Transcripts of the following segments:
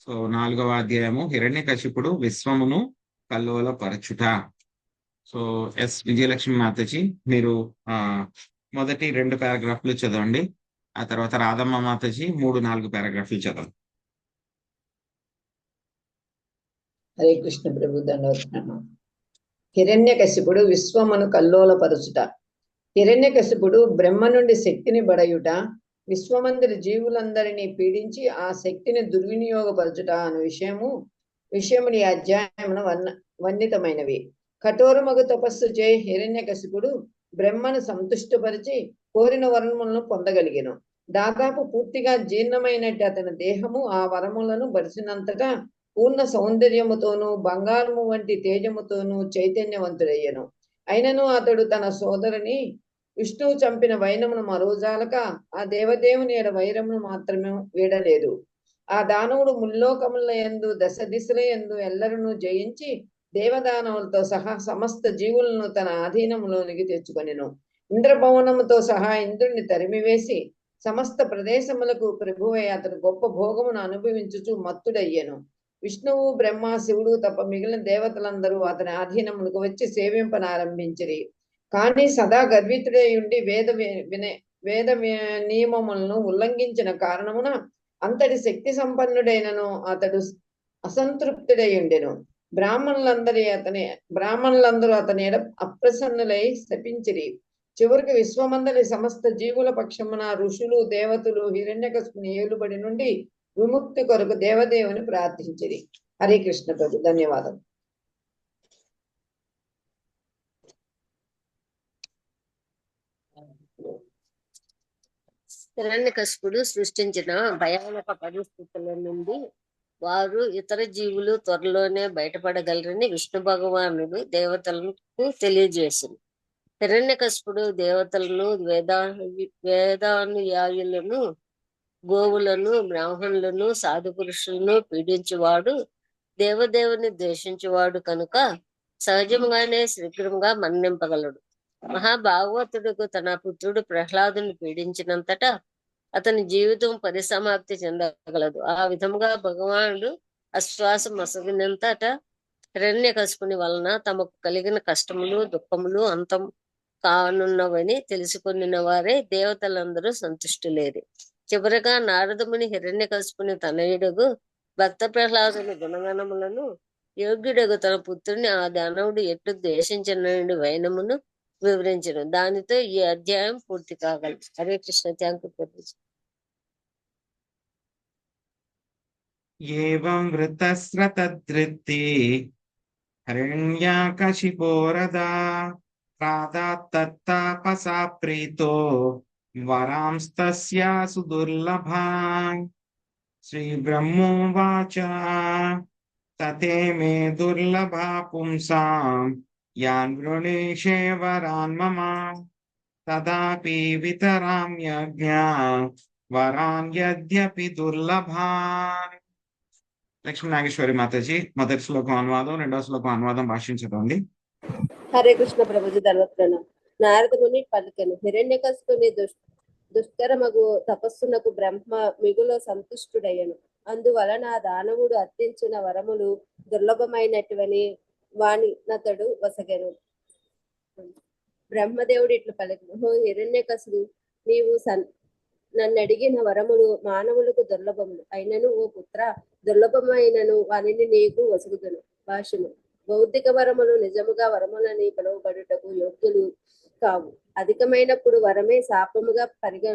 So నాలుగవ అధ్యాయము హిరణ్య కశిపుడు విశ్వమును కల్లోల పరచుట సో ఎస్ విజయలక్ష్మి మాతజీ మీరు ఆ మొదటి రెండు పారాగ్రాఫ్లు చదవండి. ఆ తర్వాత రాధమ్మ మాతజీ మూడు నాలుగు పారాగ్రాఫ్లు చదవండి. హరే కృష్ణ ప్రభు దండవత్నమ హిరణ్యకశిపుడు విశ్వమును కల్లోలపరచుట. హిరణ్యకశిపుడు బ్రహ్మ నుండి శక్తిని బడయుట. విశ్వమందరి జీవులందరినీ పీడించి ఆ శక్తిని దుర్వినియోగపరచుట అను విషయము విషయముని అధ్యాయమున వర్ణ వర్ణితమైనవి. కఠోరమగు తపస్సు చే హిరణ్యకశిపుడు బ్రహ్మను సంతుష్టపరిచి కోరిన వరములను పొందగలిగాను. దాదాపు పూర్తిగా జీర్ణమైనట్టు అతని దేహము ఆ వరములను బరిసినంతగా పూర్ణ సౌందర్యముతోనూ బంగారము వంటి తేజముతోనూ చైతన్యవంతుడయ్యను. అయినను అతడు తన సోదరుని విష్ణువు చంపిన వైనమును మరోజాలక ఆ దేవదేవుని ఏడ వైరమును మాత్రమే వీడలేదు. ఆ దానవుడు ముల్లోకముల ఎందు దశ దిశల ఎందు ఎల్లరను జయించి దేవదానవులతో సహా సమస్త జీవులను తన ఆధీనములోనికి తెచ్చుకొనెను. ఇంద్రభవనముతో సహా ఇంద్రుని తరిమివేసి సమస్త ప్రదేశములకు ప్రభువై అతను గొప్ప భోగమును అనుభవించుచు మత్తుడయ్యను. విష్ణువు బ్రహ్మ శివుడు తప్ప మిగిలిన దేవతలందరూ అతని ఆధీనములకు వచ్చి సేవింపనారంభించిరి. కానీ సదా గర్వితుడై ఉండి వేద వినే వేద నియమములను ఉల్లంఘించిన కారణమున అంతటి శక్తి సంపన్నుడైనను అతడు అసంతృప్తుడై ఉండెను. బ్రాహ్మణులందరి అతని బ్రాహ్మణులందరూ అతని అప్రసన్నులై శపించిరి. చివరికి విశ్వమందరి సమస్త జీవుల పక్షమున ఋషులు దేవతలు హిరణ్యకశుని ఏలుబడి నుండి విముక్తి కొరకు దేవదేవుని ప్రార్థించిరి. హరే కృష్ణ ప్రభు ధన్యవాదం హిరణ్యకశిపుడు సృష్టించిన భయానక పరిస్థితుల నుండి వారు ఇతర జీవులు త్వరలోనే బయటపడగలరని విష్ణు భగవానుడు దేవతలకు తెలియజేసింది. హిరణ్యకశిపుడు దేవతలను వేదా వేదానుయాయులను గోవులను బ్రాహ్మణులను సాధు పురుషులను పీడించేవాడు దేవదేవుని ద్వేషించేవాడు కనుక సహజంగానే శీఘ్రంగా మన్నింపగలడు మహాభాగవతుడుకు తన పుత్రుడు ప్రహ్లాదుని పీడించినంతటా అతని జీవితం పరిసమాప్తి చెందగలదు. ఆ విధముగా భగవానుడు అశ్వాసం మసగినంతట హిరణ్య కసుకుని వలన తమకు కలిగిన కష్టములు దుఃఖములు అంతం కానున్నవని తెలుసుకున్న వారే దేవతలందరూ సంతుష్టులేరు. చివరగా నారదముని హిరణ్య కసుకుని తనయుడుగు భక్త ప్రహ్లాదుని గుణగణములను యోగ్యుడగు తన పుత్రుని ఆ దానవుడు ఎట్లు ద్వేషించిన వైనమును వివరించడం దానితో ఈ అధ్యాయం పూర్తి కాగలదు హరే కృష్ణ. థ్యాంక్ యూ ప్రభుజీ ఏవం వృతస్రతదృత్తి హరణ్యాకశిపోరదా ప్రాదాత్తత్తాపసా ప్రీతో వరాంస్తస్యాసు దుర్లభాన్ శ్రీబ్రహ్మోవాచ తతే మే దుర్లభా పుంసాం యాన్ వృణీషే వరాన్ మమ తదాపి వరాన్ యద్యపి దుర్లభాన్ లక్ష్మీ నాగేశ్వరి మాతాజీ మొదటి శ్లోకం అనువాదం రెండవ శ్లోకం అనువాదం భాషించదండి హరే కృష్ణ ప్రభుజీ ధర్వత్రణ నారదముని పలికెను. హిరణ్యకస్తుని దుష్ దుష్కరమగు తపస్సునకు బ్రహ్మ మిగుల సంతుష్టుడయ్యను. అందువలన దానవుడు అర్థించిన వరములు దుర్లభమైనటువని వాణి నతడు వసగెను. బ్రహ్మదేవుడు ఇట్లు పలికెను హో హిరణ్యకశుడు నీవు సన్ నన్ను అడిగిన వరములు మానవులకు దుర్లభములు. అయినను ఓ పుత్ర దుర్లభమైనను వానిని నీకు వసుగుదును. భాషను భౌతిక వరములు నిజముగా వరములని పిలువబడుటకు యోగ్యులు కావు. అధికమైనప్పుడు వరమే శాపముగా పరిగ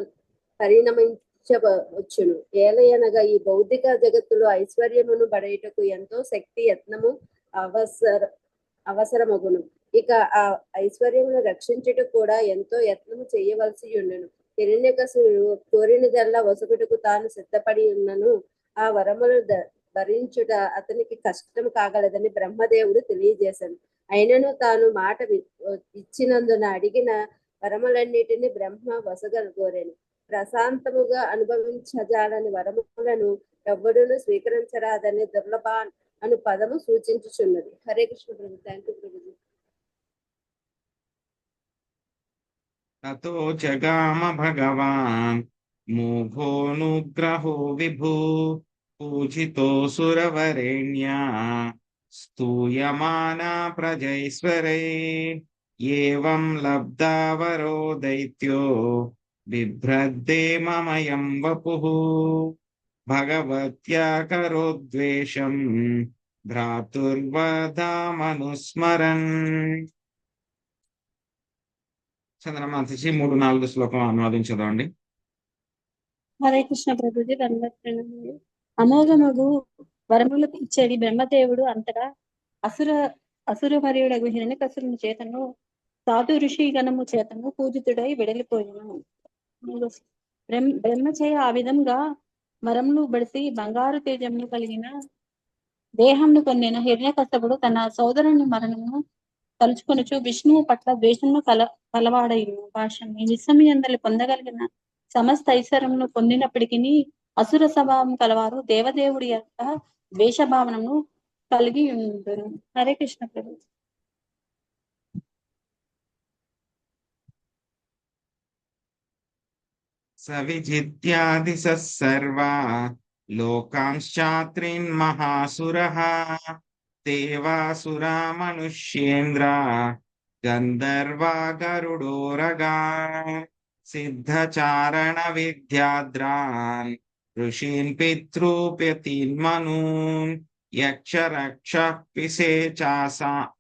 పరిణమించవచ్చును ఏలయనగా ఈ భౌతిక జగత్తులో ఐశ్వర్యమును పడేటకు ఎంతో శక్తి యత్నము అవసర అవసరమగును. ఇక ఆ ఐశ్వర్యమును రక్షించుట కూడా ఎంతో యత్నము చేయవలసి ఉండును. హిరణ్యకసుడు కోరినదల్లా వసుకుటకు తాను సిద్ధపడి ఉన్నను. ఆ వరములు భరించుట అతనికి కష్టం కాగలదని బ్రహ్మదేవుడు తెలియజేశాను అయినను తాను మాట ఇచ్చినందున అడిగిన వరములన్నిటిని బ్రహ్మ వసగలు కోరాను. ప్రశాంతముగా అనుభవించజాలని వరములను ఎవ్వడును స్వీకరించరాదని దుర్లభ అను పదము సూచించుచున్నది. హరే కృష్ణ ప్రభు థ్యాంక్ యూ ప్రభుజీ తతో జగామ భగవాన్ మోఘోనుగ్రహో విభూ పూజితో సురవరేణ్యా స్తూయమానా ప్రజైశ్వరై ఏం లబ్ధావరో దైత్యో బిభ్రద్దే మమయం వపు. భగవత్యాకరోద్వేషం భ్రాతుర్వధామనుస్మరన్ చంద్రమాతజీ మూడు నాలుగు శ్లోకం అనువాదించదండి హరే కృష్ణ ప్రభుజీ దండోత్తరణములు అమోఘమగు వరములకు ఇచ్చేది బ్రహ్మదేవుడు అంతటా అసుర అసురవర్యుడగు హిరణ్యకసురుని చేతను సాధు ఋషి గణము చేతను పూజితుడై వెడలిపోయాను బ్రహ్మ బ్రహ్మచయ ఆ విధంగా మరమును బడిసి బంగారు తేజమును కలిగిన దేహంను పొందిన హిరణ్యకశపుడు తన సోదరుని మరణము తలుచుకొనుచు విష్ణువు పట్ల ద్వేషమును కల కలవాడయ్యు భాషం ఈ విశ్వమియందలి పొందగలిగిన సమస్త ఐశ్వర్యమును పొందినప్పటికీ అసుర స్వభావం కలవారు దేవదేవుడి యొక్క ద్వేషభావనను కలిగి ఉంటారు హరే కృష్ణ ప్రభు. सविजित्यादिशः सर्वा लोकांश्चात्रीन् महासुरः, देवासुरा मनुष्येन्द्रा, गन्धर्वा गरुडोरगा सिद्धचारणविद्याद्रान्, ऋषीन् पितृप्यतीन् मनून् यक्षरक्षः पिसे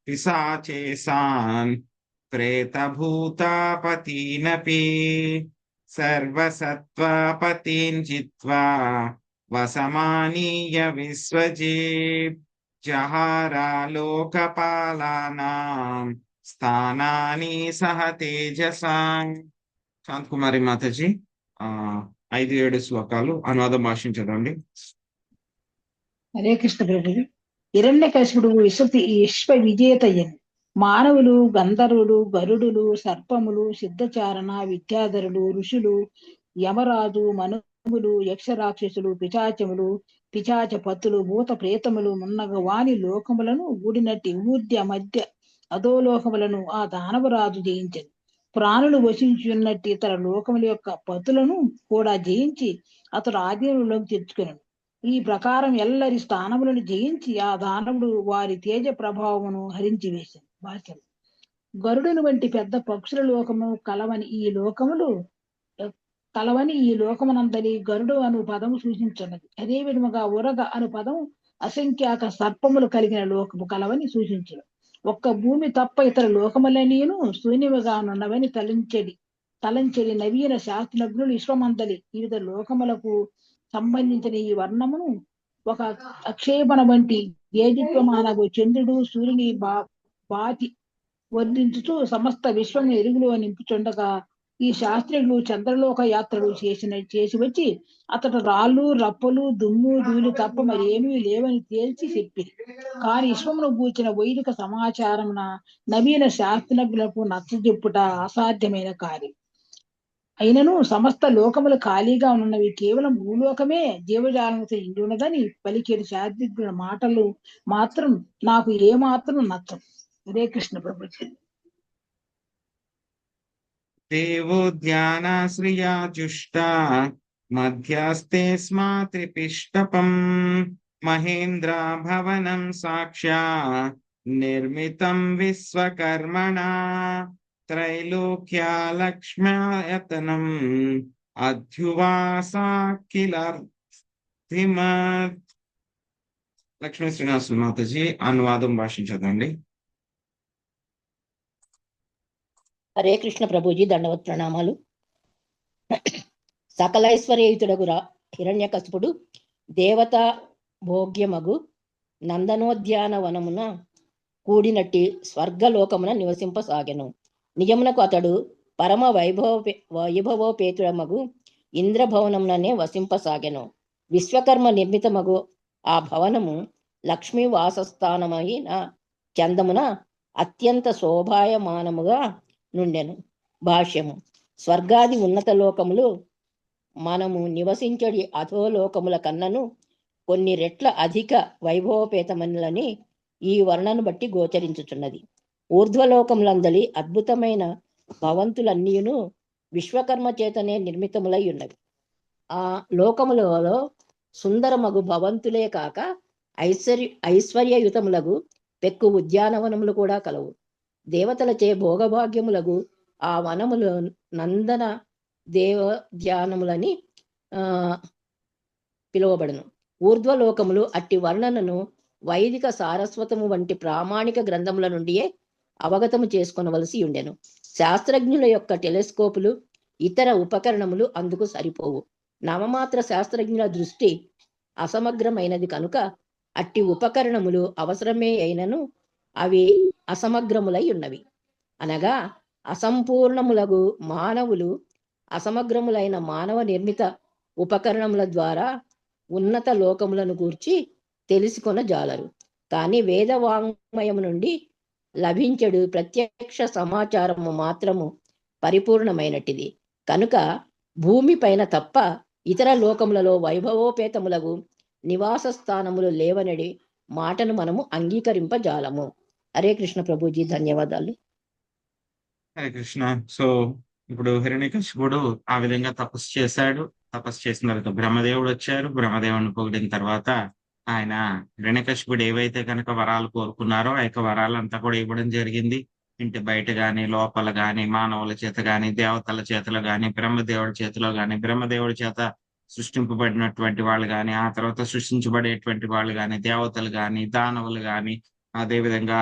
पिसाचेसान् प्रेतभूतापतीनपि। సర్వసత్వపతీన్ జిత్వా వసమానీయ విశ్వజీప్ జహారాలోకపాలానాం స్థానాని సహ తేజసాం శాంత్ కుమారి మాతాజీ ఆ ఐదు ఏడు శ్లోకాలు అనువాదం భాషించదండి హరే కృష్ణ ప్రభు హిరణ్యకశిపుడు విశ్వ విశ్వ విజేతయ్యను మానవులు గంధర్వులు గరుడులు సర్పములు సిద్ధచారణ విద్యాధరులు ఋషులు యమరాజు మనువులు యక్షరాక్షసులు పిచాచములు పిచాచ పత్తులు భూత ప్రేతములు మున్నగ వాని లోకములను ఊడినట్టి ఊర్ధ్య మధ్య అధోలోకములను ఆ దానవరాజు జయించను. ప్రాణులు వశించున్నట్టు ఇతర లోకముల యొక్క పతులను కూడా జయించి అతడు ఆధీనంలోకి తెచ్చుకును ఈ ప్రకారం ఎల్లరి స్థానములను జయించి ఆ దానవుడు వారి తేజ ప్రభావమును హరించి వేశాను వాక్యం గరుడును వంటి పెద్ద పక్షుల లోకము కలవని ఈ లోకములు కలవని ఈ లోకమునందరి గరుడు అను పదము సూచించున్నది అదే విధముగా ఉరగ అను పదము అసంఖ్యాక సర్పములు కలిగిన లోకము కలవని సూచించడం ఒక్క భూమి తప్ప ఇతర లోకములనీను శూన్యముగా ఉన్నవని తలంచెడి తలంచెడి నవీన శాస్త్రజ్ఞులు విశ్వమందలి. వివిధ లోకములకు సంబంధించిన ఈ వర్ణమును ఒక అక్షేపణ వంటి వేదిత్వమానగు చంద్రుడు సూర్యుని పాతి వర్ణించుతూ సమస్త విశ్వం ఎరుగులో నింపుచుండగా ఈ శాస్త్రికులు చంద్రలోక యాత్రలు చేసిన చేసి వచ్చి అతడు రాళ్ళు రప్పలు దుమ్ము ధూళి తప్ప మరి ఏమీ లేవని తేల్చి చెప్పి కాని విశ్వమును కూర్చిన వైదిక సమాచారమున నవీన శాస్త్రజ్ఞులకు నచ్చజెప్పుట అసాధ్యమైన కార్యం. అయినను సమస్త లోకములు ఖాళీగా ఉన్నవి కేవలం భూలోకమే జీవజాలంతో ఇండి ఉన్నదని పలికేడు శాస్త్రజ్ఞుల మాటలు మాత్రం నాకు ఏమాత్రం నచ్చం హరే కృష్ణ ప్రభు దేవో ధ్యానాశ్రియాజుష్ట మధ్యస్తే స్మా త్రిపిష్టపం మహేంద్ర భవనం సాక్షా నిర్మితం విశ్వకర్మణా త్రైలోక్యా లక్ష్మ్యాయతనం అధ్యువాసా కిలర్థిమత్ లక్ష్మీ శ్రీనివాసులు మాతాజీ అనువాదం భాషించదండి. హరే కృష్ణ ప్రభుజీ దండవత్ ప్రణామాలు. సకలైశ్వర్యయుతుడగు రా హిరణ్యకశిపుడు దేవత భోగ్యమగు నందనోద్యానవనమున కూడినట్టి స్వర్గలోకమున నివసింపసాగెను. నిజమునకు అతడు పరమ వైభవ వైభవోపేతుడమగు ఇంద్రభవనముననే వసింపసాగెను. విశ్వకర్మ నిర్మితమగు ఆ భవనము లక్ష్మీ వాసస్థానమైన చందమున అత్యంత శోభాయమానముగా నుండెను. భాష్యము. స్వర్గాది ఉన్నత లోకములు మనము నివసించడి అధోలోకముల కన్నను కొన్ని రెట్ల అధిక వైభవపేతమనులని ఈ వర్ణను బట్టి గోచరించుచున్నది. ఊర్ధ్వలోకములందలి అద్భుతమైన భవంతులన్నీయును విశ్వకర్మ చేతనే నిర్మితములై ఉన్నవి. ఆ లోకములలో సుందరమగు భవంతులే కాక ఐశ్వర్య ఐశ్వర్యయుతములగు పెక్కు ఉద్యానవనములు కూడా కలవు. దేవతలచే భోగభాగ్యములగు ఆ వనములు నందన దేవధ్యానములని ఆ పిలువబడను. ఊర్ధ్వలోకములు అట్టి వర్ణనను వైదిక సారస్వతము వంటి ప్రామాణిక గ్రంథముల నుండియే అవగతము చేసుకొనవలసి ఉండెను. శాస్త్రజ్ఞుల యొక్క టెలిస్కోపులు ఇతర ఉపకరణములు అందుకు సరిపోవు. నామమాత్ర శాస్త్రజ్ఞుల దృష్టి అసమగ్రమైనది కనుక అట్టి ఉపకరణములు అవసరమే అయినను అవి అసమగ్రములై ఉన్నవి. అనగా అసంపూర్ణములగు మానవులు అసమగ్రములైన మానవ నిర్మిత ఉపకరణముల ద్వారా ఉన్నత లోకములను గూర్చి తెలుసుకొన జాలరు. కానీ వేదవాంగ్మయము నుండి లభించడు ప్రత్యక్ష సమాచారము మాత్రము పరిపూర్ణమైనటిది. కనుక భూమి పైన తప్ప ఇతర లోకములలో వైభవోపేతములకు నివాస స్థానములు లేవనడి మాటను మనము అంగీకరింపజాలము. హరే కృష్ణ ప్రభుజీ ధన్యవాదాలు. హరే కృష్ణ. సో ఇప్పుడు హిరణ్యకశిపుడు ఆ విధంగా తపస్సు చేశాడు. తపస్సు చేసిన తర్వాత బ్రహ్మదేవుడు వచ్చారు. బ్రహ్మదేవుని పొగిడిన తర్వాత ఆయన హిరణ్యకశిపుడు ఏవైతే కనుక వరాలు కోరుకున్నారో ఆ యొక్క వరాలంతా కూడా ఇవ్వడం జరిగింది. ఇంటి బయట గాని లోపల గాని మానవుల చేత గాని దేవతల చేతిలో గాని బ్రహ్మదేవుడి చేతిలో గాని బ్రహ్మదేవుడి చేత సృష్టింపబడినటువంటి వాళ్ళు గాని ఆ తర్వాత సృష్టించబడేటువంటి వాళ్ళు గాని దేవతలు గాని దానవులు గాని అదే విధంగా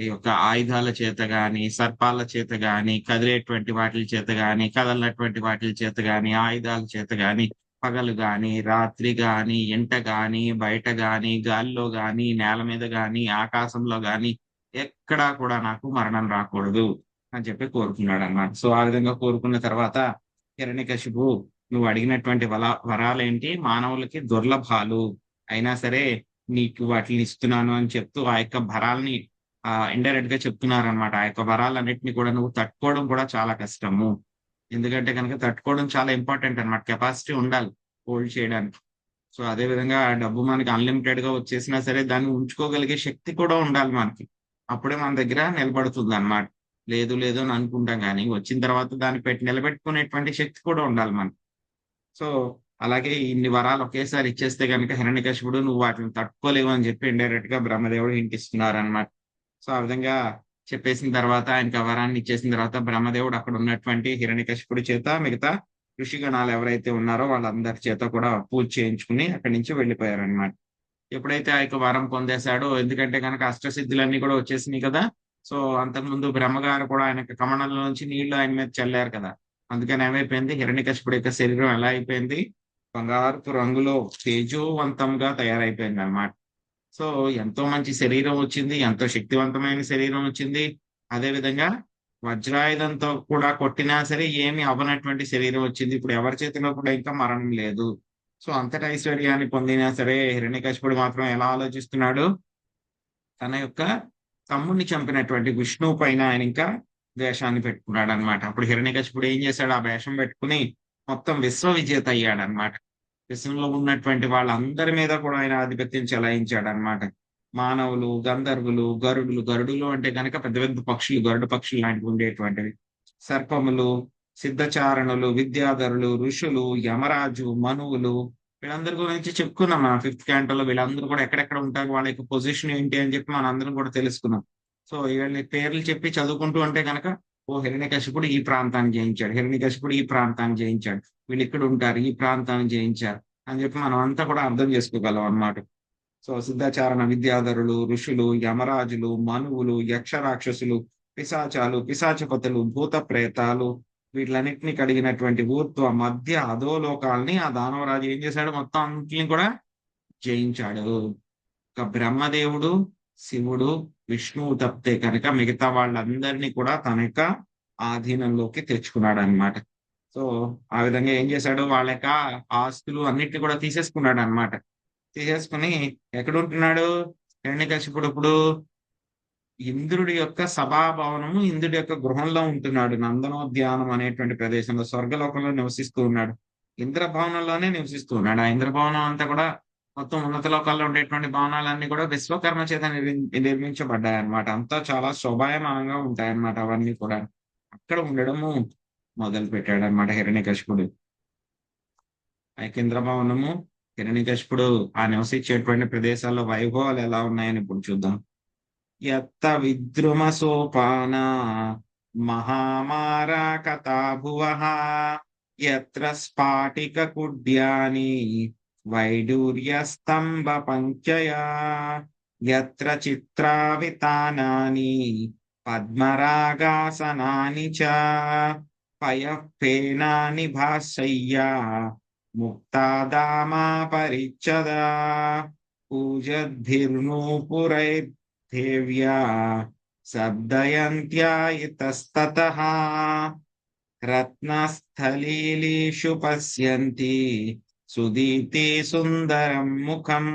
ఈ యొక్క ఆయుధాల చేత గాని సర్పాల చేత గాని కదిలేటువంటి వాటి చేత గాని కదలనటువంటి వాటి చేత గాని ఆయుధాల చేత గాని పగలు గాని రాత్రి గాని ఎంట గాని బయట గాని గాలిలో గాని నేల మీద గాని ఆకాశంలో గాని ఎక్కడా కూడా నాకు మరణం రాకూడదు అని చెప్పి కోరుకున్నాడు అన్నమాట సో ఆ విధంగా కోరుకున్న తర్వాత హిరణ్యకశిపు నువ్వు అడిగినటువంటి వల వరాలేంటి? మానవులకి దుర్లభాలు. అయినా సరే నీకు వాటిని ఇస్తున్నాను అని చెప్తూ ఆ యొక్క భరాల్ని ఆ ఇండైరెక్ట్గా చెప్తున్నారు అనమాట ఆ యొక్క వరాలన్నిటిని కూడా నువ్వు తట్టుకోవడం కూడా చాలా కష్టము. ఎందుకంటే కనుక తట్టుకోవడం చాలా ఇంపార్టెంట్ అనమాట కెపాసిటీ ఉండాలి హోల్డ్ చేయడానికి. సో అదే విధంగా ఆ డబ్బు మనకి అన్లిమిటెడ్గా వచ్చేసినా సరే దాన్ని ఉంచుకోగలిగే శక్తి కూడా ఉండాలి మనకి. అప్పుడే మన దగ్గర నిలబడుతుంది అన్నమాట లేదు లేదు అని అనుకుంటాం కానీ వచ్చిన తర్వాత దాన్ని పెట్టి నిలబెట్టుకునేటువంటి శక్తి కూడా ఉండాలి మనకి. సో అలాగే ఇన్ని వరాలు ఒకేసారి ఇచ్చేస్తే కనుక హిరణ్యకశిపుడు నువ్వు వాటిని తట్టుకోలేవు అని చెప్పి ఇండైరెక్ట్గా బ్రహ్మదేవుడు ఇంటిస్తున్నారు అనమాట సో ఆ విధంగా చెప్పేసిన తర్వాత ఆయనకి వరాన్ని ఇచ్చేసిన తర్వాత బ్రహ్మదేవుడు అక్కడ ఉన్నటువంటి హిరణ్యకశిపుడి చేత మిగతా ఋషిగణాలు ఎవరైతే ఉన్నారో వాళ్ళందరి చేత కూడా పూజ చేయించుకుని అక్కడి నుంచి వెళ్ళిపోయారనమాట ఎప్పుడైతే ఆ యొక్క వరం పొందేశాడో ఎందుకంటే కనుక అష్టసిద్ధులన్నీ కూడా వచ్చేసినాయి కదా సో అంతకుముందు బ్రహ్మగారు కూడా ఆయన కమణంలో నుంచి నీళ్ళు ఆయన మీద చల్లారు కదా. అందుకని ఏమైపోయింది? హిరణ్యకశిపుడి యొక్క శరీరం ఎలా అయిపోయింది? బంగారపు రంగులో తేజోవంతంగా తయారైపోయింది అన్నమాట సో ఎంతో మంచి శరీరం వచ్చింది ఎంతో శక్తివంతమైన శరీరం వచ్చింది. అదే విధంగా వజ్రాయుధంతో కూడా కొట్టినా సరే ఏమి అవ్వనటువంటి శరీరం వచ్చింది. ఇప్పుడు ఎవరి చేతిలో కూడా ఇంకా మరణం లేదు. సో అంతటి ఐశ్వర్యాన్ని పొందినా సరే హిరణ్యకశిపుడు మాత్రం ఎలా ఆలోచిస్తున్నాడు? తన యొక్క తమ్ముడిని చంపినటువంటి విష్ణువు పైన ఆయన ఇంకా వేషాన్ని పెట్టుకున్నాడు అనమాట అప్పుడు హిరణ్యకశిపుడు ఏం చేశాడు? ఆ వేషం పెట్టుకుని మొత్తం విశ్వ విజేత అయ్యాడు అనమాట విశ్వంలో ఉన్నటువంటి వాళ్ళందరి మీద కూడా ఆయన ఆధిపత్యం చెలాయించాడు అనమాట మానవులు గంధర్వులు గరుడులు గరుడులు అంటే కనుక పెద్ద పెద్ద పక్షులు గరుడు పక్షులు లాంటివి ఉండేటువంటివి. సర్పములు సిద్ధచారణులు విద్యాధరులు ఋషులు యమరాజు మనువులు వీళ్ళందరి గురించి చెప్పుకున్నాం మనం ఫిఫ్త్ క్యాంటోలో వీళ్ళందరూ కూడా ఎక్కడెక్కడ ఉంటారు వాళ్ళ యొక్క పొజిషన్ ఏంటి అని చెప్పి మన అందరం కూడా తెలుసుకున్నాం. సో వీళ్ళని పేర్లు చెప్పి చదువుకుంటూ ఉంటే కనుక ఓ హిరణ్యకశిపుడు ఈ ప్రాంతాన్ని జయించాడు. హిరణ్యకశిపుడు ఈ ప్రాంతాన్ని జయించాడు. వీళ్ళు ఇక్కడ ఉంటారు ఈ ప్రాంతాన్ని జయించారు అని చెప్పి మనం అంతా కూడా అర్థం చేసుకోగలం అన్నమాట. సో సిద్ధాచారణ విద్యాధరులు ఋషులు యమరాజులు మనువులు యక్ష రాక్షసులు పిశాచాలు పిశాచపతులు భూత ప్రేతాలు వీటిలన్నింటినీ కడిగినటువంటి ఊర్ధ్వ మధ్య అధోలోకాల్ని ఆ దానవరాజు ఏం చేశాడు? మొత్తం అన్నింటిని కూడా జయించాడు. ఒక బ్రహ్మదేవుడు శివుడు విష్ణువు తప్పితే కనుక మిగతా వాళ్ళందరినీ కూడా తన యొక్క ఆధీనంలోకి తెచ్చుకున్నాడు అనమాట సో ఆ విధంగా ఏం చేశాడు? వాళ్ళ యొక్క ఆస్తులు అన్నిటిని కూడా తీసేసుకున్నాడు అనమాట తీసేసుకుని ఎక్కడ ఉంటున్నాడు హిరణ్యకశిపుడు ఇప్పుడు? ఇంద్రుడి యొక్క సభాభవనము ఇంద్రుడి యొక్క గృహంలో ఉంటున్నాడు. నందనోద్యానం అనేటువంటి ప్రదేశంలో స్వర్గలోకంలో నివసిస్తూ ఉన్నాడు. ఇంద్రభవనంలోనే నివసిస్తూ ఉన్నాడు. ఆ ఇంద్రభవనం అంతా కూడా మొత్తం ఉన్నత లోకాల్లో ఉండేటువంటి భవనాలన్నీ కూడా విశ్వకర్మ చేత నిర్మి- నిర్మించబడ్డాయి అన్నమాట అంతా చాలా శోభాయమానంగా ఉంటాయన్నమాట అవన్నీ కూడా. అక్కడ ఉండడము మొదలు పెట్టాడు అనమాట హిరణ్యకశిపుడు. ఐకేంద్ర భవనము ఇంద్రభవనము హిరణ్యకశిపుడు ఆ నివసించేటువంటి ప్రదేశాల్లో వైభవాలు ఎలా ఉన్నాయని ఇప్పుడు చూద్దాం. ఎత్త విద్రుమ సోపాన మహామారా కథాభువ ఎత్ర స్ఫాటిక కుడ్యాని वैडूर्यस्तम्भपङ्क्तया यत्र चित्रावितानानि पद्मरागासनानि च पयः फेनानि भासय्या मुक्तादामा परिच्छदा पूजद्भिर्नूपुरैर्देव्या शब्दयन्त्या रत्नस्थलीलीषु पश्यन्ति। సుదీప్తి సుందరం ముఖం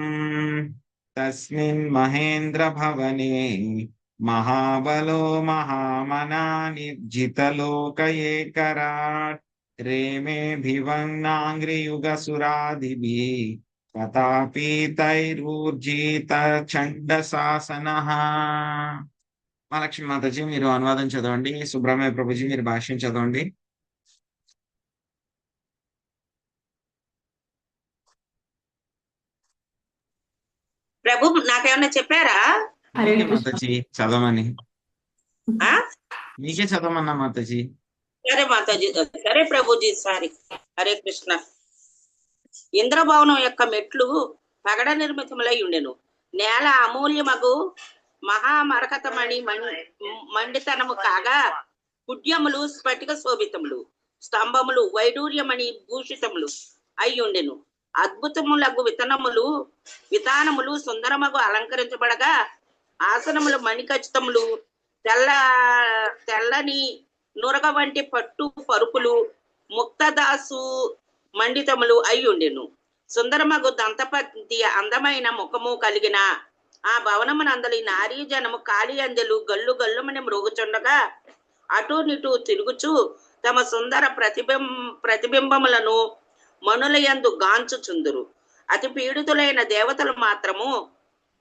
తస్మిన్ మహేంద్ర భవనే మహాబలో మహామనా రేమే ఏకరాట్ రేమేభివంగాంగ్రియుగసురాదిభిः కథాపీతైరూర్జిత చండ శాసన మహాలక్ష్మి మాతాజీ మీరు అనువాదం చదవండి. సుబ్రహ్మణ్య ప్రభుజీ మీరు భాష్యం చదవండి. ప్రభు నాకేమన్నా చెప్పారా? హరే మీకే కృష్ణ. మాతాజీ? చదవమని. ఆ? మీకే చదవమన్నా మాతాజీ? సరే మాతాజీ సరే ప్రభుజీ సారీ. హరే కృష్ణ. ఇంద్రభవనం యొక్క మెట్లు పగడ నిర్మితములై ఉండెను. నేల అమూల్యమగు మహామరకతమణి మండితనము కాగా కుడ్యములు స్ఫటిక శోభితములు. స్తంభములు వైడూర్యమణి భూషితములు అయి ఉండెను అద్భుతములగు వితనములు వితానములు సుందరమగు అలంకరించబడగా ఆసనములు మణికచితములు తెల్ల తెల్లని నురగ వంటి పట్టు పరుపులు ముక్తదాసు మండితములు అయి ఉండెను. సుందరమగు దంతపతి అందమైన ముఖము కలిగిన ఆ భవనమునందలి నారీ జనము కాళీ అందెలు గల్లు గల్లుమని మృగుచుండగా అటు నిటు తిరుగుచు తమ సుందర ప్రతిబింబ ప్రతిబింబములను మనులయందు గాంచుచుందురు అతి పీడితులైన దేవతలు మాత్రము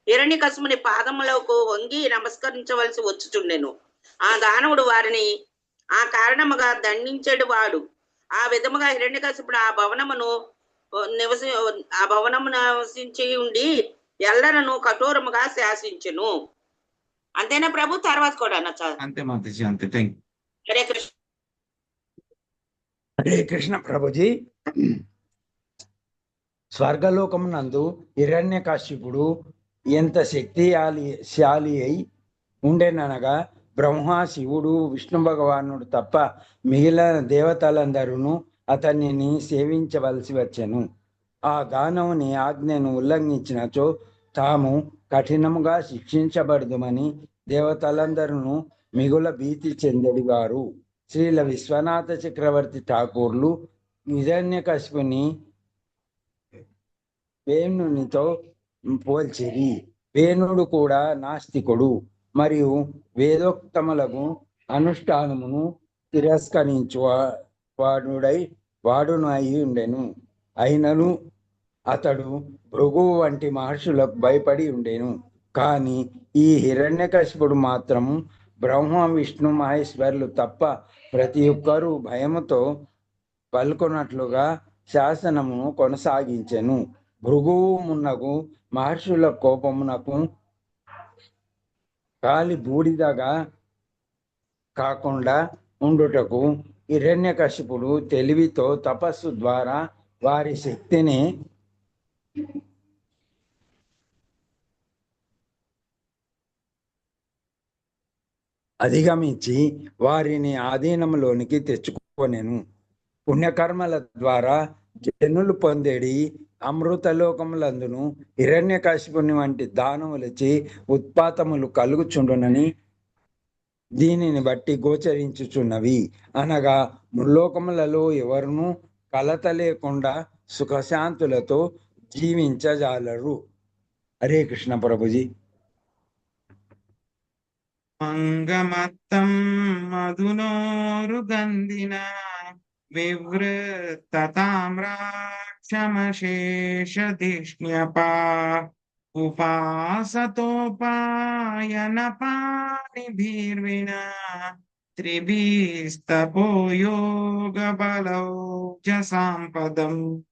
హిరణ్యకశముని పాదములకు వంగి నమస్కరించవలసి వచ్చుచుండెను. ఆ దానవుడు వారిని ఆ కారణముగా దండించెడు వాడు. ఆ విధముగా హిరణ్యకశిపుడు ఆ భవనమును నివసి ఆ భవనము నివసించి ఉండి ఎల్లరను కఠోరముగా శాసించెను. అంతేనా ప్రభు? తర్వాత కూడా నచ్చ అంతే మాతాజీ అంతే. థ్యాంక్ హరే కృష్ణ. హరే కృష్ణ ప్రభుజీ. స్వర్గలోకమునందు హిరణ్యకాశ్యపుడు ఎంత శక్తిశాలి శాలి అయి ఉండేననగా బ్రహ్మ శివుడు విష్ణు భగవానుడు తప్ప మిగిలిన దేవతలందరూ అతనిని సేవించవలసి వచ్చెను. ఆ దానవుని ఆజ్ఞను ఉల్లంఘించినచో తాము కఠినముగా శిక్షించబడదుమని దేవతలందరూ మిగుల భీతి చెందడివారు శ్రీల విశ్వనాథ చక్రవర్తి ఠాకూర్లు హిరణ్యకశిపుని వేణునితో పోల్చిరి. వేణుడు కూడా నాస్తికుడు. మరియు వేదోక్తములకు అనుష్ఠానమును తిరస్కరించు వాడుడై వాడును అయి ఉండెను. అయినను అతడు భృగు వంటి మహర్షులకు భయపడి ఉండెను. కానీ ఈ హిరణ్యకశిపుడు మాత్రము బ్రహ్మ విష్ణు మహేశ్వరులు తప్ప ప్రతి ఒక్కరూ భయముతో పలుకున్నట్లుగా శాసనమును కొనసాగించెను. భృగువునకు మహర్షుల కోపమునకు కాలి బూడిదగా కాకుండా ఉండుటకు హిరణ్యకశిపుడు తెలివితో తపస్సు ద్వారా వారి శక్తిని అధిగమించి వారిని ఆధీనంలోనికి తెచ్చుకొనెను. పుణ్యకర్మల ద్వారా జనులు పొందేడి అమృతలోకములందును హిరణ్యకశిపుని వంటి దానములచి ఉత్పాతములు కలుగుచుండునని దీనిని బట్టి గోచరించుచున్నవి. అనగా ముల్లోకములలో ఎవరును కలత లేకుండా సుఖశాంతులతో జీవించజాలరు. హరే కృష్ణ ప్రభుజీ. మంగమత్తం మధునోరుగంధిన వివృత్తతామ్రాక్షమశేషధిష్ణ్యపా ఉపాసతోపాయన పాణిభిర్విన త్రిభిస్తపో యోగ బలౌ సాంపదం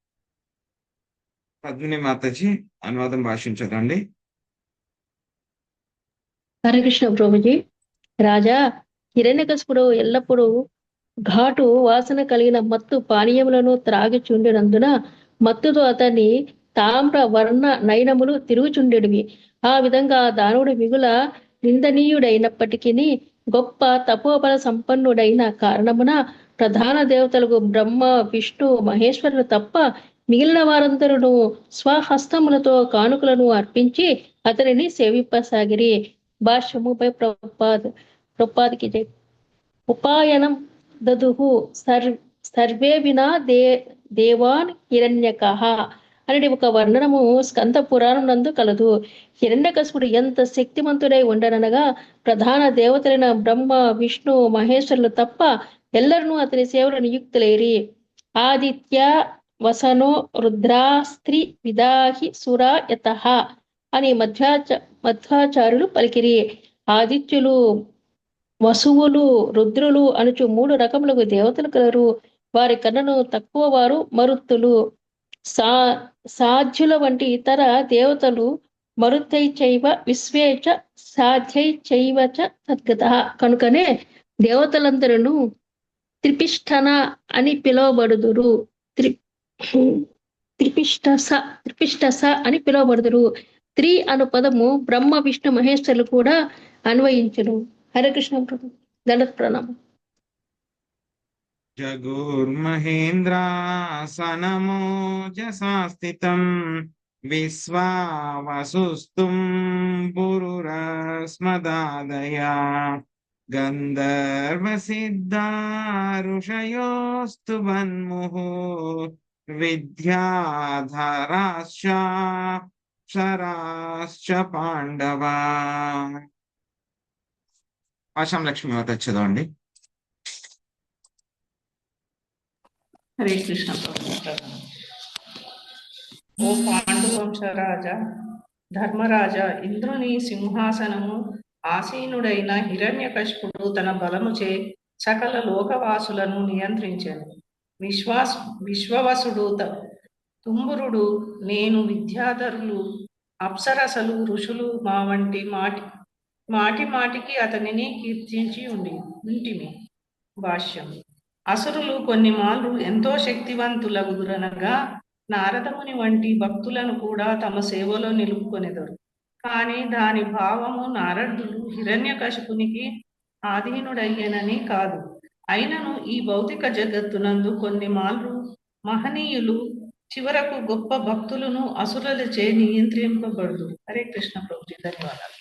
పద్మిని మాతాజీ అనువాదం భాషించదండి హరే కృష్ణ ప్రభుజీ రాజా హిరణ్యకశిపుడు ఎల్లప్పుడూ ఘాటు వాసన కలిగిన మత్తు పానీయములను త్రాగిచుండినందున మత్తుతో అతని తామ్ర వర్ణ నయనములు తిరుగుచుండెడివి. ఆ విధంగా దానుడు మిగుల నిందనీయుడైనప్పటికీ గొప్ప తపోబల సంపన్నుడైన కారణమున ప్రధాన దేవతలకు బ్రహ్మ విష్ణు మహేశ్వరులు తప్ప మిగిలిన వారందరూ స్వహస్తములతో కానుకలను అర్పించి అతనిని సేవింపసాగిరి. భాష్యముపై ప్రభుపాద్ ప్రభుపాద్కి ఉపాయనం దదుహు సర్ సర్వే వినా దే దేవాన్ హిరణ్యక అనేది ఒక వర్ణనము స్కంద పురాణం నందు కలదు. హిరణ్యకసుడు ఎంత శక్తిమంతుడై ఉండననగా ప్రధాన దేవతలైన బ్రహ్మ విష్ణు మహేశ్వరులు తప్ప ఎల్లరూ అతని సేవలు నియుక్తులేరి. ఆదిత్య వసనో రుద్రా స్త్రీ విదాహి సురా యత అని మధ్వాచ మధ్వాచారులు పలికిరి. ఆదిత్యులు వసువులు రుద్రులు అనుచు మూడు రకములకు దేవతలు కలరు. వారి కన్నను తక్కువ వారు మరుత్తులు. సా సాధ్యుల వంటి ఇతర దేవతలు మరుత్తై చైవ విశ్వేచ సాధ్యై చైవ చ తద్గత. కనుకనే దేవతలందరూ త్రిపిష్టన అని పిలువబడుదురు. త్రి త్రిపిష్టస త్రిపిష్టస అని పిలువబడుదురు. త్రి అను పదము బ్రహ్మ విష్ణు మహేశ్వరులు కూడా అన్వయించును. हरे कृष्ण प्रभु दंडत प्रणाम जगुर्महेन्द्रासनमोजसास्थितम् विश्वावसुस्तुम् पुरुरस्मदादया गन्धर्वसिद्धारुषयोस्तु वन्मुहो विद्याधराश्च शराश्च पाण्डवा ఆశాం లక్ష్మి మాత చదవండి హరే కృష్ణ. ఓ పాండువంశ రాజా ధర్మరాజా ఇంద్రుని సింహాసనము ఆసీనుడైన హిరణ్యకశిపుడు తన బలముచే సకల లోకవాసులను నియంత్రించాను. విశ్వాస్ విశ్వవసుడు తుంబురుడు నేను విద్యాధరులు అప్సరసలు ఋషులు మా వంటి మాటి మాటి మాటికి అతనిని కీర్తించి ఉండి ఉంటిమి భాష్యం. అసురులు కొన్ని మార్లు ఎంతో శక్తివంతులగుదురనగా నారదముని వంటి భక్తులను కూడా తమ సేవలో నిలుపుకొనెదరు. కానీ దాని భావము నారదులు హిరణ్యకశపునికి ఆధీనుడయ్యనని కాదు. అయినను ఈ భౌతిక జగత్తునందు కొన్ని మార్లు మహనీయులు చివరకు గొప్ప భక్తులను అసురులచే నియంత్రింపబడదు హరే కృష్ణ ప్రభుజీ ధన్యవాదాలు.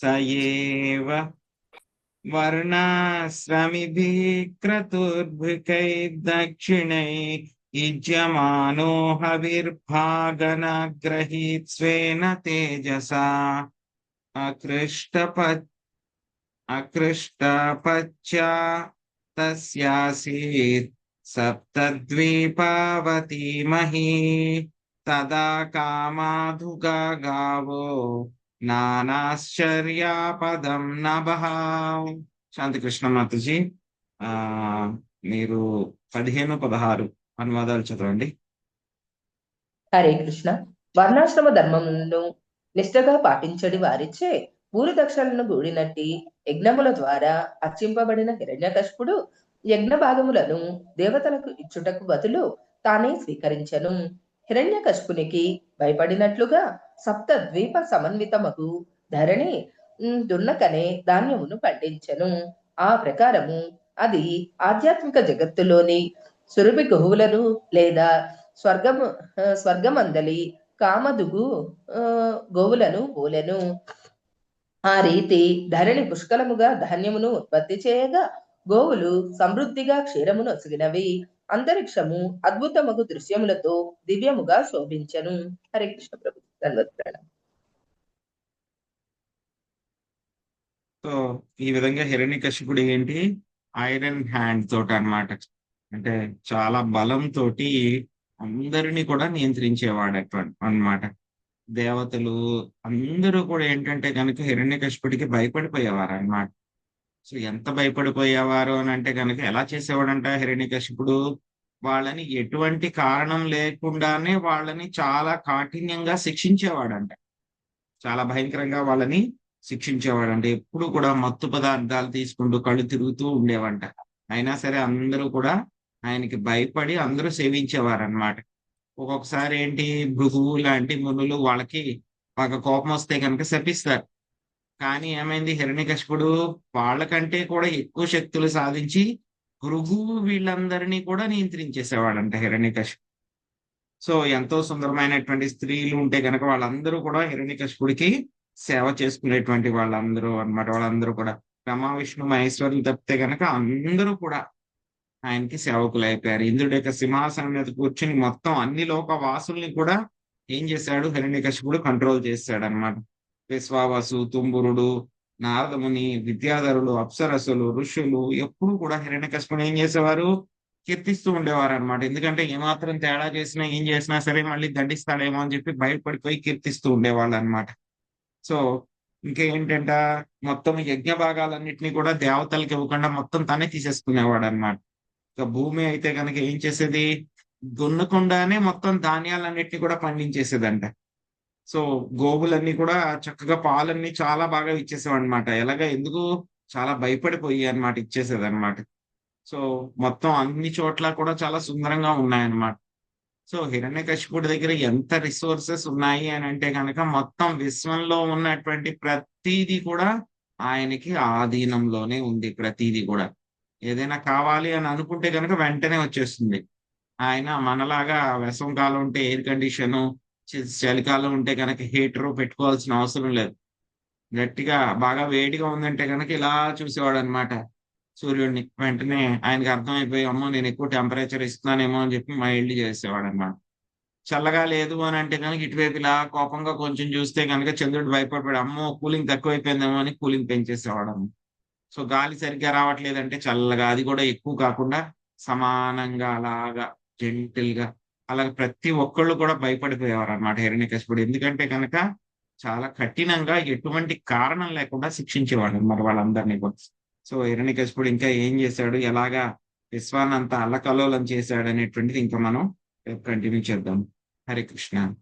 स एव वर्णाश्रमिभिः क्रतुर्भिकैः दक्षिणैः युज्यमानो हविर्भागनग्रहीत् स्वेन तेजसा। अकृष्टपच्चा तस्यासीत् सप्तद्वीपावती मही तदा कामाधुगा गावो నానాశ్చర్యాపదం నభ శాంతి కృష్ణ మాతజీ. ఆ మీరు పదిహేను పదహారు అనువాదాలు చదవండి. హరే కృష్ణ. వర్ణాశ్రమ ధర్మములను నిష్ఠగా పాటించడి వారిచే ఊరు దక్షలను గూడినట్టి యజ్ఞముల ద్వారా అర్చింపబడిన హిరణ్యకశిపుడు యజ్ఞ భాగములను దేవతలకు ఇచ్చుటకు బదులు తానే స్వీకరించను. హిరణ్యకశిపునికి భయపడినట్లుగా సప్త ద్వీప సమన్వితమగు ధరణి దున్నకనే ధాన్యమును పండించెను. ఆ ప్రకారము అది ఆధ్యాత్మిక జగత్తులోని సురభి గుహువులను లేదా స్వర్గము స్వర్గమందలి కామదుగు గోవులను పోలెను ఆ రీతి ధరణి పుష్కలముగా ధాన్యమును ఉత్పత్తి చేయగా గోవులు సమృద్ధిగా క్షీరమును ఒసిగినవి అంతరిక్షము అద్భుతమగు దృశ్యములతో దివ్యముగా శోభించను. హరే కృష్ణ ప్రభు. ధన్యవాదాలు సో ఈ విధంగా హిరణ్యకశిపుడు ఏంటి? ఐరన్ హ్యాండ్ తోటి అన్నమాట. అంటే చాలా బలం తోటి అందరినీ కూడా నియంత్రించేవాడు అన్నమాట. దేవతలు అందరూ కూడా ఏంటంటే కనుక హిరణ్యకశిపుడికి భయపడిపోయేవారు అనమాట సో ఎంత భయపడిపోయేవారు అని అంటే కనుక ఎలా చేసేవాడంట హిరణ్యకశిపుడు వాళ్ళని ఎటువంటి కారణం లేకుండానే వాళ్ళని చాలా కాఠిన్యంగా శిక్షించేవాడంట. చాలా భయంకరంగా వాళ్ళని శిక్షించేవాడంట. ఎప్పుడు కూడా మత్తు పదార్థాలు తీసుకుంటూ కళ్ళు తిరుగుతూ ఉండేవంట. అయినా సరే అందరూ కూడా ఆయనకి భయపడి అందరూ సేవించేవారనమాట ఒక్కొక్కసారి ఏంటి భృగువు లాంటి మునులు వాళ్ళకి బాగా కోపం వస్తే కనుక శపిస్తారు. కానీ ఏమైంది? హిరణ్యకశిపుడు వాళ్ళకంటే కూడా ఎక్కువ శక్తులు సాధించి భృగు వీళ్ళందరినీ కూడా నియంత్రించేసేవాడంట హిరణ్యకశిపుడు సో ఎంతో సుందరమైనటువంటి స్త్రీలు ఉంటే కనుక వాళ్ళందరూ కూడా హిరణ్యకశిపుడికి సేవ చేసుకునేటువంటి వాళ్ళందరూ అన్నమాట. వాళ్ళందరూ కూడా రమా విష్ణు మహేశ్వరులు తప్పితే కనుక అందరూ కూడా ఆయనకి సేవకులు అయిపోయారు ఇంద్రుడి యొక్క సింహాసనం మీద కూర్చుని మొత్తం అన్ని లోక వాసుల్ని కూడా ఏం చేశాడు? హిరణ్యకశిపుడు కంట్రోల్ చేశాడు అనమాట విశ్వావసు తుంబురుడు నారదముని విద్యాధరులు అప్సరసులు ఋషులు ఎప్పుడు కూడా హిరణ్యకశిపుని ఏం చేసేవారు? కీర్తిస్తూ ఉండేవారు అనమాట ఎందుకంటే ఏమాత్రం తేడా చేసినా ఏం చేసినా సరే మళ్ళీ దండిస్తాడేమో అని చెప్పి భయపడిపోయి కీర్తిస్తూ ఉండేవాళ్ళు అనమాట సో ఇంకేంటంట? మొత్తం యజ్ఞ భాగాలన్నింటినీ కూడా దేవతలకి ఇవ్వకుండా మొత్తం తనే తీసేసుకునేవాడు అనమాట ఇక భూమి అయితే కనుక ఏం చేసేది? దున్నకుండానే మొత్తం ధాన్యాలన్నింటినీ కూడా పండించేసేదంట. సో గోవులన్నీ కూడా చక్కగా పాలన్నీ చాలా బాగా ఇచ్చేసేవన్నమాట. ఎలాగ ఎందుకు చాలా భయపడిపోయి అనమాట ఇచ్చేసేదన్నమాట. సో మొత్తం అన్ని చోట్ల కూడా చాలా సుందరంగా ఉన్నాయన్నమాట. సో హిరణ్యకశిపుడి దగ్గర ఎంత రిసోర్సెస్ ఉన్నాయి అని అంటే కనుక మొత్తం విశ్వంలో ఉన్నటువంటి ప్రతిదీ కూడా ఆయనకి ఆధీనంలోనే ఉంది ప్రతిదీ కూడా. ఏదైనా కావాలి అని అనుకుంటే కనుక వెంటనే వచ్చేస్తుంది. ఆయన మనలాగా వేసవం కాలం ఉంటే ఎయిర్ కండిషన్ చలికాలం ఉంటే కనుక హీటర్ పెట్టుకోవాల్సిన అవసరం లేదు. గట్టిగా బాగా వేడిగా ఉందంటే కనుక ఇలా చూసేవాడు అనమాట సూర్యుడిని. వెంటనే ఆయనకి అర్థమైపోయి అమ్మో నేను ఎక్కువ టెంపరేచర్ ఇస్తున్నానేమో అని చెప్పి మైల్డ్ చేసేవాడు అనమాట చల్లగా లేదు అని అంటే కనుక ఇటువైపు ఇలా కోపంగా కొంచెం చూస్తే కనుక చంద్రుడు భయపడిపోయాడు. అమ్మో కూలింగ్ తక్కువైపోయిందేమో అని కూలింగ్ పెంచేసేవాడు అనమాట సో గాలి సరిగ్గా రావట్లేదంటే చల్లగా అది కూడా ఎక్కువ కాకుండా సమానంగా అలాగా జెంటిల్గా అలాగ ప్రతి ఒక్కళ్ళు కూడా భయపడిపోయేవారు అనమాట హిరణ్యకశిపుడు. ఎందుకంటే కనుక చాలా కఠినంగా ఎటువంటి కారణం లేకుండా శిక్షించేవాడు మరి వాళ్ళందరినీ కూడా. సో హిరణ్యకశిపుడు ఇంకా ఏం చేశాడు? ఎలాగా విశ్వాన్నంతా అల్లకల్లోలం చేశాడు అనేటువంటిది ఇంకా మనం కంటిన్యూ చేద్దాం. హరే కృష్ణ.